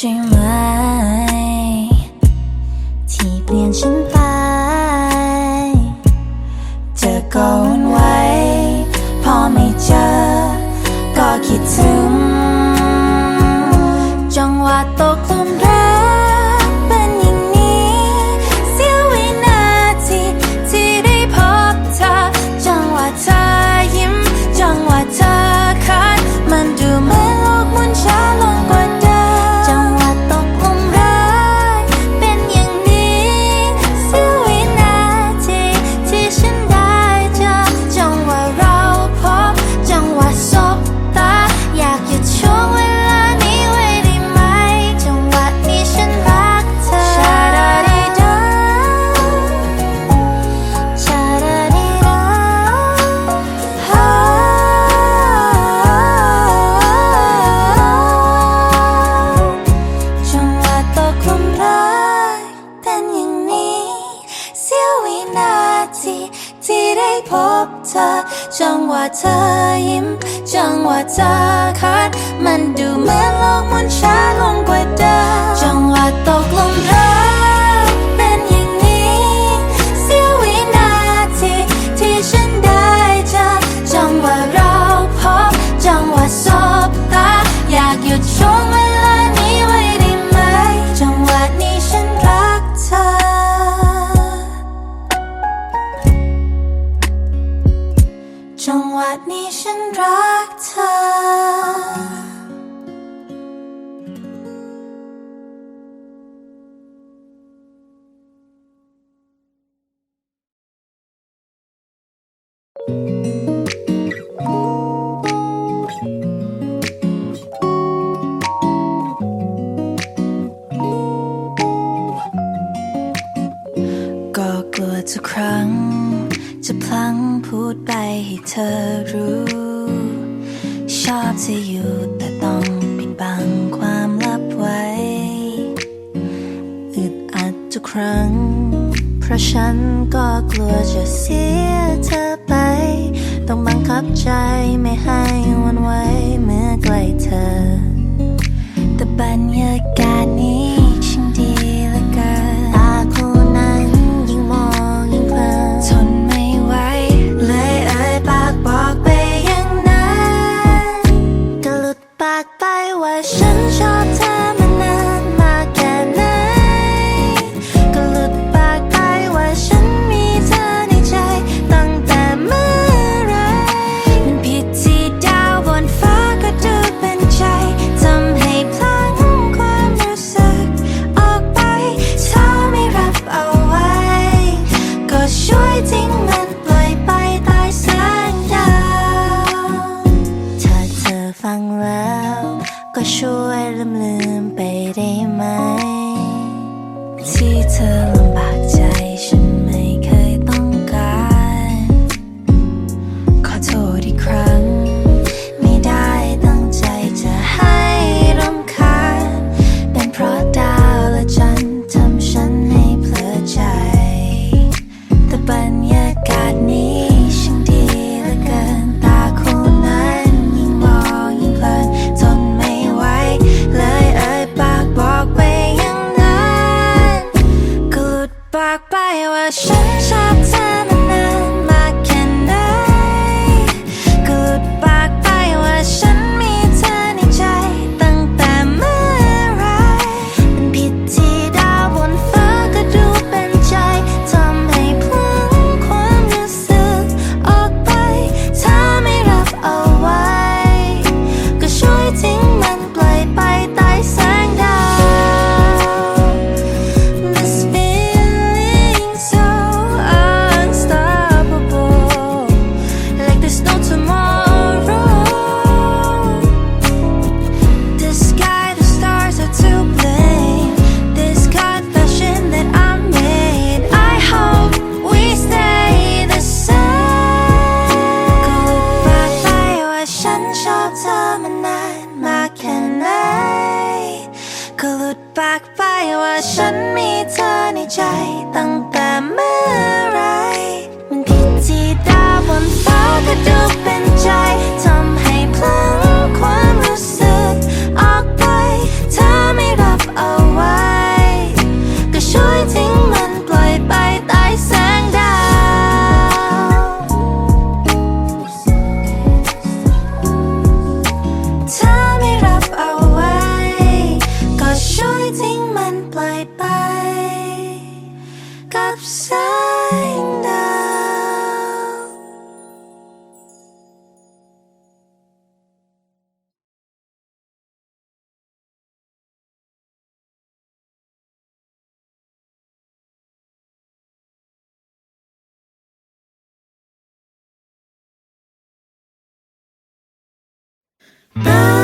te จังหวะจาคัดมันดูเหมือนโลกมันช้าลงกว่าเดิมจังหวะโต ทุกครั้ง จะพลังพูดไปให้เธอรู้ ชอบจะอยู่แต่ต้องปิดบังความลับไว้ อึดอัดทุกครั้ง เพราะฉันก็กลัวจะเสียเธอไป ต้องบังคับใจไม่ให้วันไว้เมื่อใกล้เธอ Bye.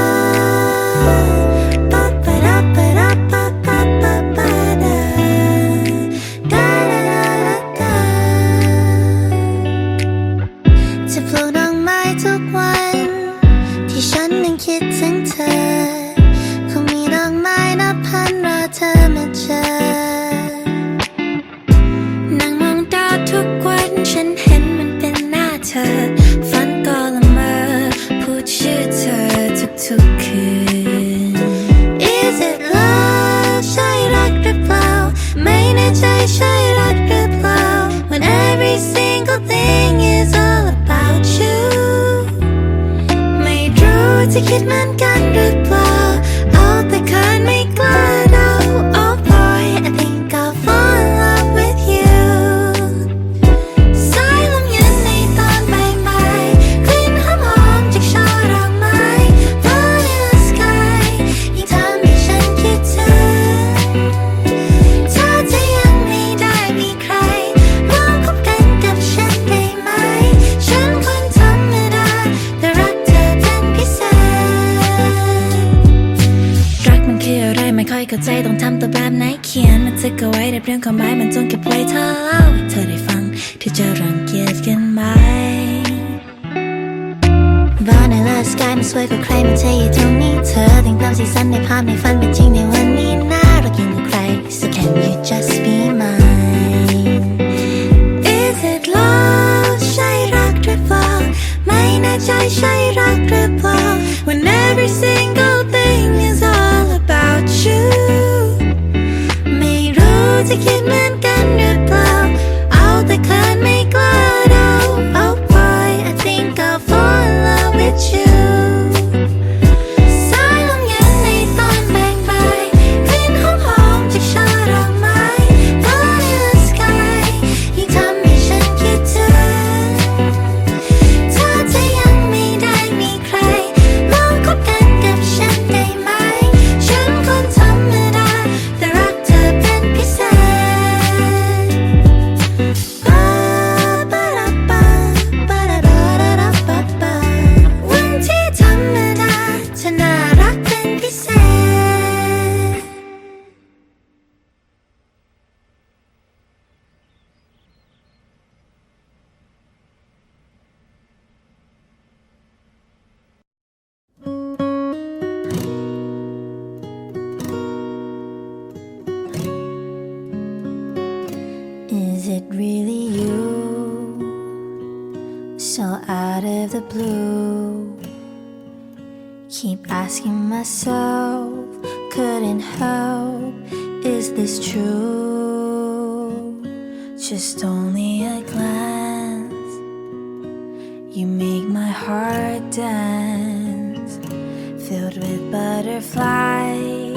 ตัวแบบไหนเขียนมันทึกเอาไว้ในเรื่องความหมายมันจงเก็บไว้เธอเล่าให้เธอได้ฟังเธอจะรังเกียจกันไหมบ้านในลาสกายมันสวยกว่าใครมันใช่อยู่ตรงนี้เธอถึงงตามสีสันในภาพในฝันเป็นจริงในวันนี้น่ารากินกับใคร so can you just be mine is it love ใช่รักหรือเปล่าไม่แน่ใจใช่ give me Keep asking myself, couldn't help, is this true? Just only a glance, you make my heart dance, filled with butterflies.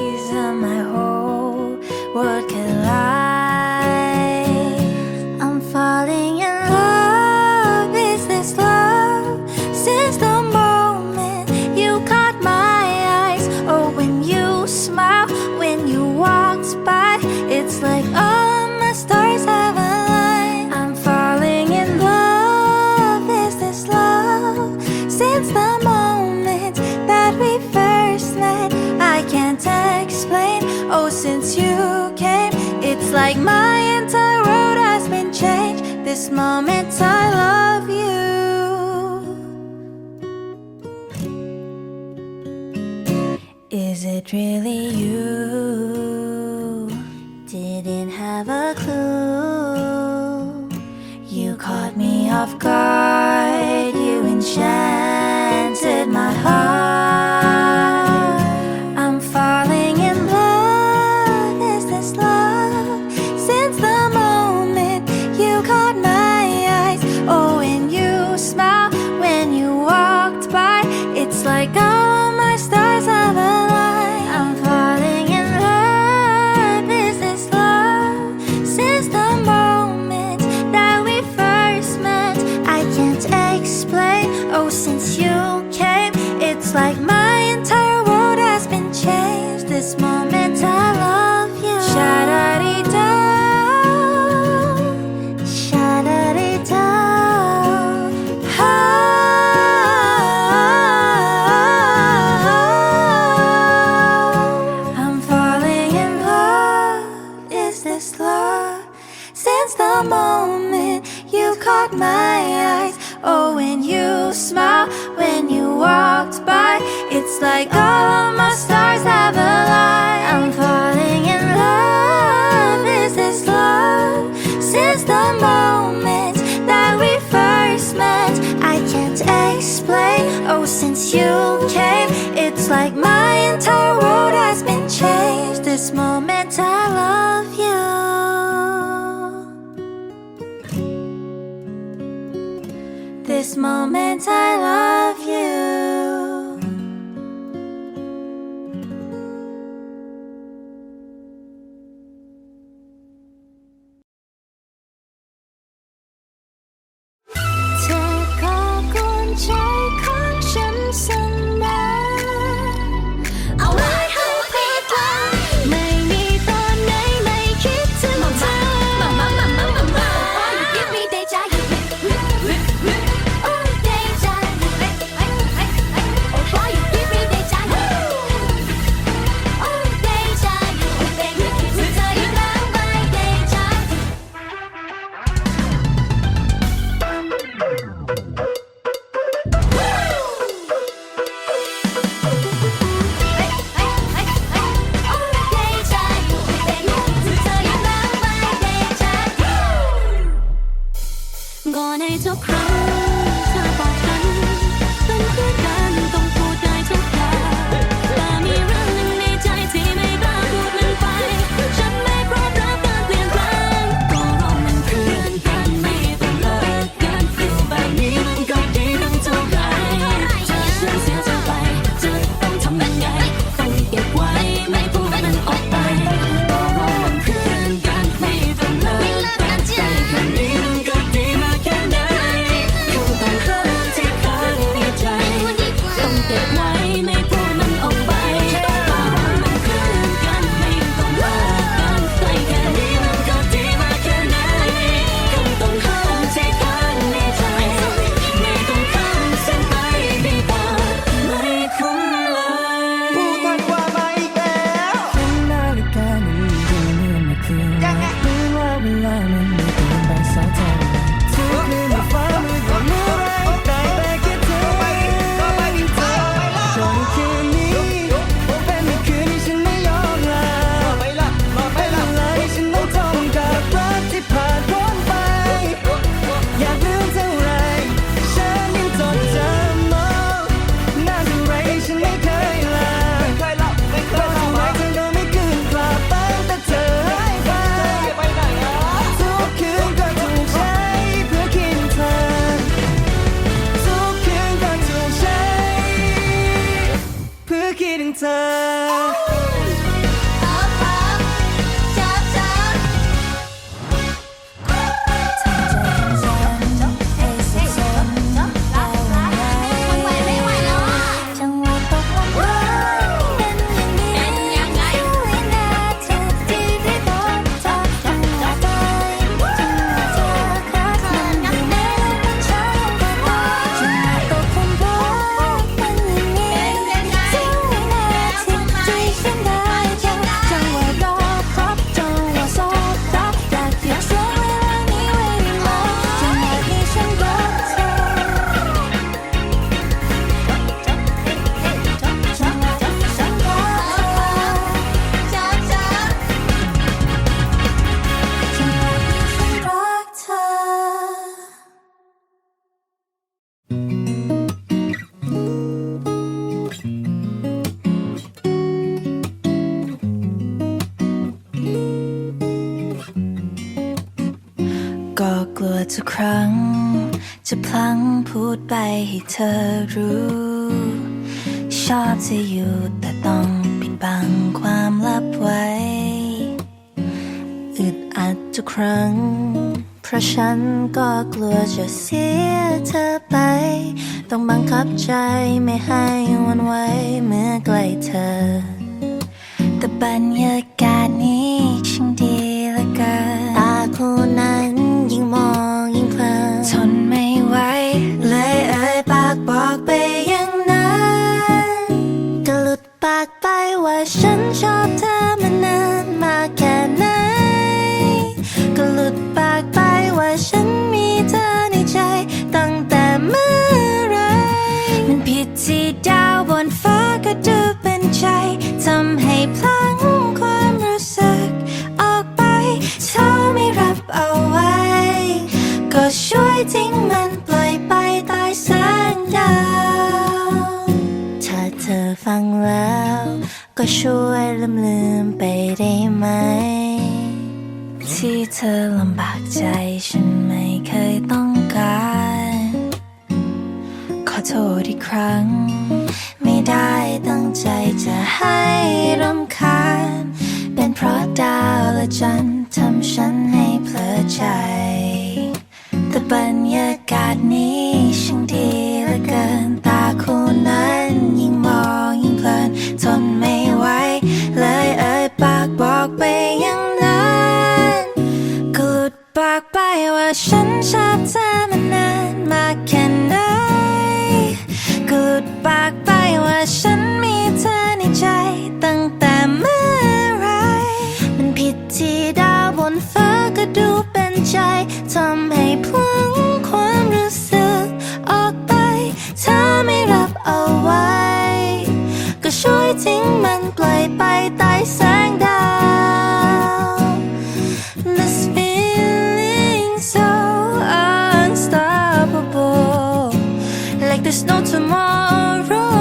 Like my entire world has been changed. This moment I love you. Is it really you? Didn't have a clue. You caught me off guard. You enchanted my heart. It's like my entire world has been changed. This moment I love you. This moment I love เธอรู้ ชอบเธอยู่แต่ต้องปิดบังความลับไว้ อึดอัดทุกครั้ง เพราะฉันก็กลัวจะเสียเธอไป ต้องบังคับใจไม่ให้วันไหวเมื่อใกล้เธอ แต่บรรยากาศนี้ ก็ดูเป็นใจทำให้พลังความรู้สึก ออกไปเธอไม่รับเอาไว้ ก็ช่วยทิ้งมันปล่อยไปใต้แสงดาวถ้าเธอฟังแล้ว ก็ช่วยลืมลืมไปได้ไหม ที่เธอลำบากใจฉันไม่เคยต้องการ ขอโทษอีกครั้ง ไม่ได้ ตั้งใจจะให้รำคาญ เป็นเพราะดาวและจันทร์ทำฉันให้เพลิดใจ แต่บรรยากาศนี้ช่างดีเหลือเกิน ตาคู่นั้นยิ่งมองยิ่งเพลินทนไม่ไหวเลยเอ่ยปากบอกไปอย่างนั้นก็หลุดปากไปว่าฉันชอบเธอ บนฟ้าก็ดูเป็นใจ ทำให้พลั้งความรู้สึกออกไปเธอไม่รับเอาไว้ ก็ช่วยทิ้งมันปล่อยไปใต้แสงดาว This feeling so unstoppable Like there's no tomorrow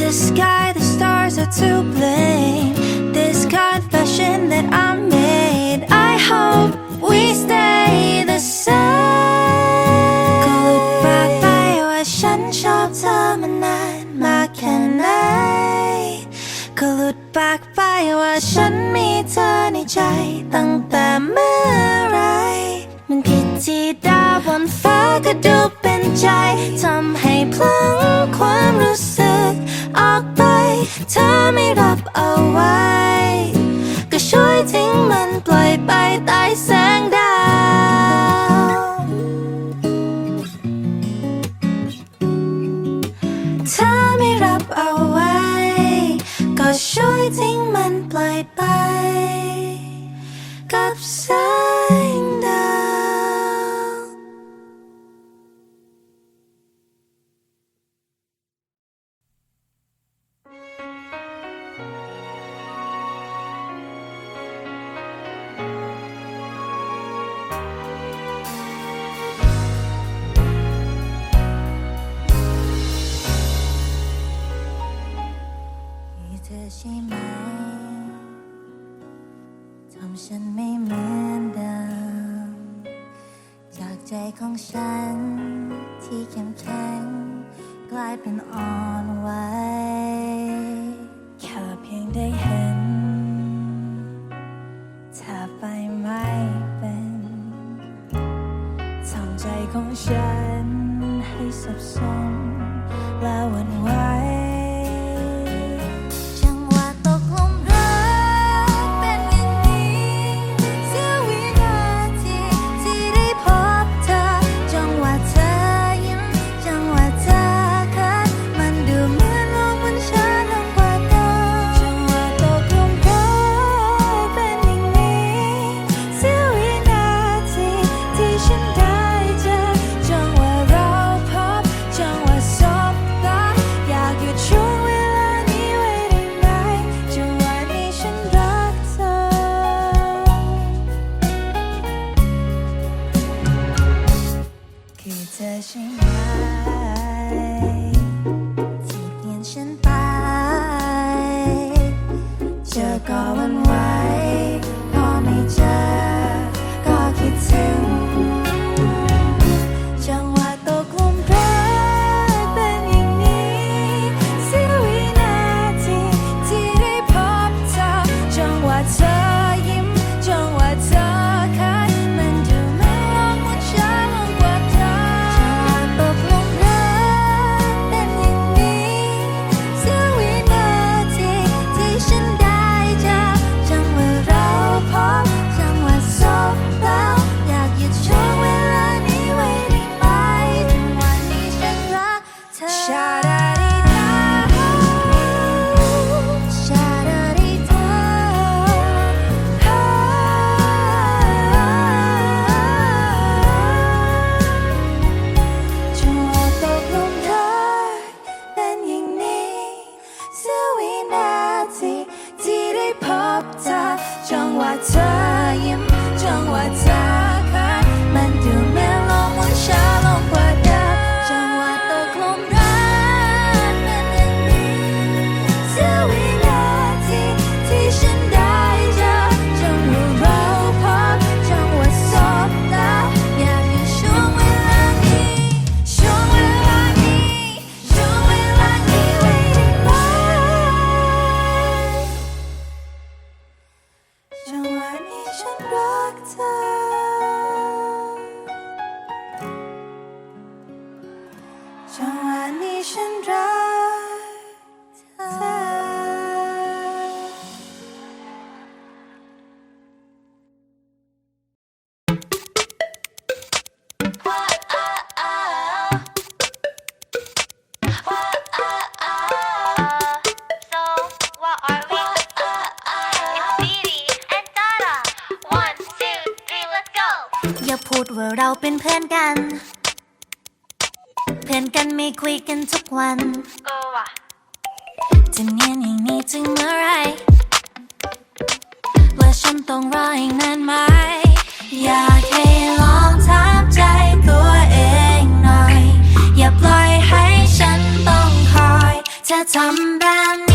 The sky, the stars are to blame ปากไปว่าฉันชอบเธอมานานมาแค่ไหนก็หลุดปากไปว่าฉันมีเธอในใจ ตั้งแต่เมื่อไร มันผิดที่ดาวบนฟ้าก็ดูเป็นใจทำให้พลังความรู้สึก ออกไป เธอไม่รับเอาไว้ ช่วยทิ้งมันปล่อยไปใต้แสงดาว ถ้าไม่รับเอาไว้ ก็ช่วยทิ้งมันปล่อยไป กับแสง ใช่ไหมทำฉันไม่เหมือนเดิม จากใจของฉันที่เข้มแข็งกลายเป็นอ่อนไหว ว่าเราเป็นเพื่อนกัน เพื่อนกันไม่คุยกันทุกวันเออว่ะจะเนียนอย่างนี้ถึงเมื่อไรว่าฉันต้องรออีกนานไหม อยากให้ลองถามใจตัวเองหน่อย อย่าปล่อยให้ฉันต้องคอย จะทำแบบ